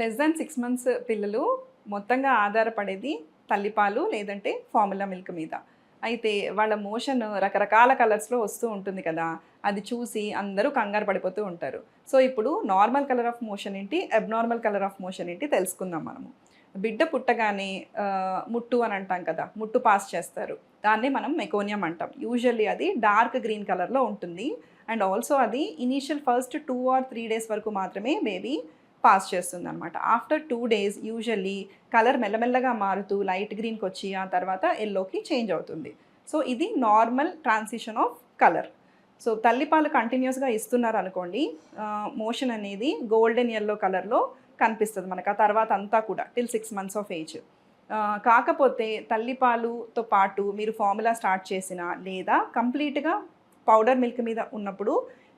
Less than six months పిల్లలు మొత్తంగా ఆధారపడేది తల్లిపాలు లేదంటే ఫార్ములా మిల్క్ మీద. అయితే వాళ్ళ మోషన్ రకరకాల కలర్స్లో వస్తూ ఉంటుంది కదా అది చూసి అందరూ కంగారు పడిపోతూ ఉంటారు. సో ఇప్పుడు నార్మల్ కలర్ ఆఫ్ మోషన్ ఏంటి అబ్నార్మల్ కలర్ ఆఫ్ మోషన్ ఏంటి తెలుసుకుందాం మనము. బిడ్డ పుట్టగానే ముట్టు అని అంటాం కదా ముట్టు పాస్ చేస్తారు. దాన్ని మనం మెకోనియం అంటాం. యూజువల్లీ అది డార్క్ గ్రీన్ కలర్లో ఉంటుంది. అండ్ ఆల్సో అది initial first two or three days వరకు మాత్రమే బేబీ పాస్ చేస్తుంది అనమాట after two days usually colour మెల్లమెల్లగా మారుతూ లైట్ గ్రీన్కి వచ్చి ఆ తర్వాత ఎల్లోకి చేంజ్ అవుతుంది. సో ఇది normal transition of colour so తల్లిపాలు కంటిన్యూస్గా ఇస్తున్నారు అనుకోండి మోషన్ అనేది గోల్డెన్ ఎల్లో కలర్లో కనిపిస్తుంది మనకు ఆ తర్వాత అంతా కూడా till six months of age కాకపోతే తల్లిపాలుతో పాటు మీరు ఫార్ములా స్టార్ట్ చేసిన లేదా కంప్లీట్గా పౌడర్ మిల్క్ మీద ఉన్నప్పుడు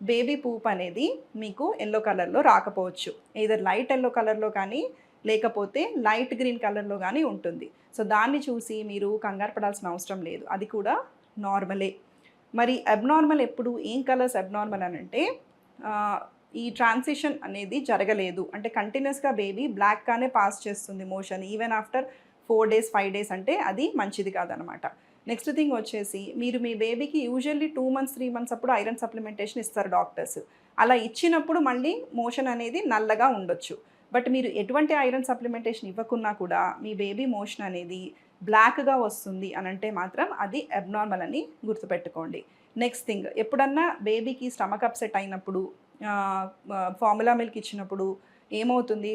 బేబీ పూప్ అనేది మీకు ఎల్లో కలర్లో రాకపోవచ్చు. ఏదర్ లైట్ ఎల్లో కలర్లో కానీ లేకపోతే లైట్ గ్రీన్ కలర్లో కానీ ఉంటుంది. సో దాన్ని చూసి మీరు కంగారు పడాల్సిన అవసరం లేదు. అది కూడా నార్మలే. మరి అబ్నార్మల్ ఎప్పుడు ఏం కలర్స్ అబ్నార్మల్ అని అంటే ఈ ట్రాన్సిషన్ అనేది జరగలేదు. అంటే కంటిన్యూస్గా బేబీ బ్లాక్గానే పాస్ చేస్తుంది motion. Even after four days five days అంటే అది మంచిది కాదనమాట. నెక్స్ట్ థింగ్ వచ్చేసి మీరు మీ బేబీకి usually two months three months అప్పుడు ఐరన్ సప్లిమెంటేషన్ ఇస్తారు డాక్టర్స్ అలా ఇచ్చినప్పుడు మళ్ళీ మోషన్ అనేది నల్లగా ఉండొచ్చు. బట్ మీరు ఎటువంటి ఐరన్ సప్లిమెంటేషన్ ఇవ్వకున్నా కూడా మీ బేబీ మోషన్ అనేది బ్లాక్గా వస్తుంది అని అంటే మాత్రం అది అబ్నార్మల్ అని గుర్తుపెట్టుకోండి. నెక్స్ట్ థింగ్ ఎప్పుడన్నా బేబీకి స్టమక్ అప్సెట్ అయినప్పుడు ఫార్ములా మిల్క్ ఇచ్చినప్పుడు ఏమవుతుంది?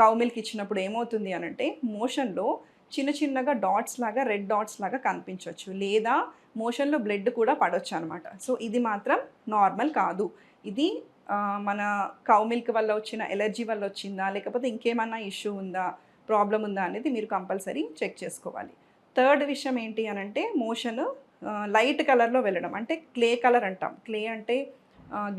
కౌ మిల్క్ ఇచ్చినప్పుడు ఏమవుతుంది అనంటే మోషన్లో చిన్న చిన్నగా డాట్స్ లాగా రెడ్ డాట్స్ లాగా కనిపించవచ్చు లేదా మోషన్లో బ్లడ్ కూడా పడవచ్చు అనమాట సో ఇది మాత్రం నార్మల్ కాదు. ఇది మన కౌ మిల్క్ వల్ల వచ్చిన ఎలర్జీ వల్ల వచ్చిందా లేకపోతే ఇంకేమన్నా ఇష్యూ ఉందా ప్రాబ్లం ఉందా అనేది మీరు కంపల్సరీ చెక్ చేసుకోవాలి. థర్డ్ విషయం ఏంటి అని అంటే మోషన్ లైట్ కలర్లో వెళ్ళడం. అంటే క్లే కలర్ అంటాం. క్లే అంటే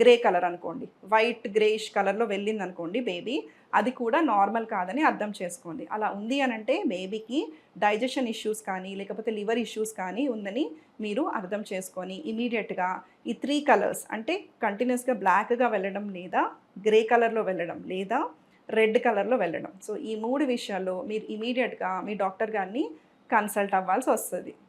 గ్రే కలర్ అనుకోండి. వైట్ గ్రేష్ కలర్లో వెళ్ళింది అనుకోండి బేబీ అది కూడా నార్మల్ కాదని అర్థం చేసుకోండి. అలా ఉంది అని అంటే బేబీకి డైజెషన్ ఇష్యూస్ కానీ లేకపోతే లివర్ ఇష్యూస్ కానీ ఉందని మీరు అర్థం చేసుకొని ఇమీడియట్గా ఈ త్రీ కలర్స్ అంటే కంటిన్యూస్గా బ్లాక్గా వెళ్ళడం లేదా గ్రే కలర్లో వెళ్ళడం లేదా రెడ్ కలర్లో వెళ్ళడం. సో ఈ మూడు విషయాల్లో మీరు ఇమీడియట్గా మీ డాక్టర్ గారిని కన్సల్ట్ అవ్వాల్సి వస్తుంది.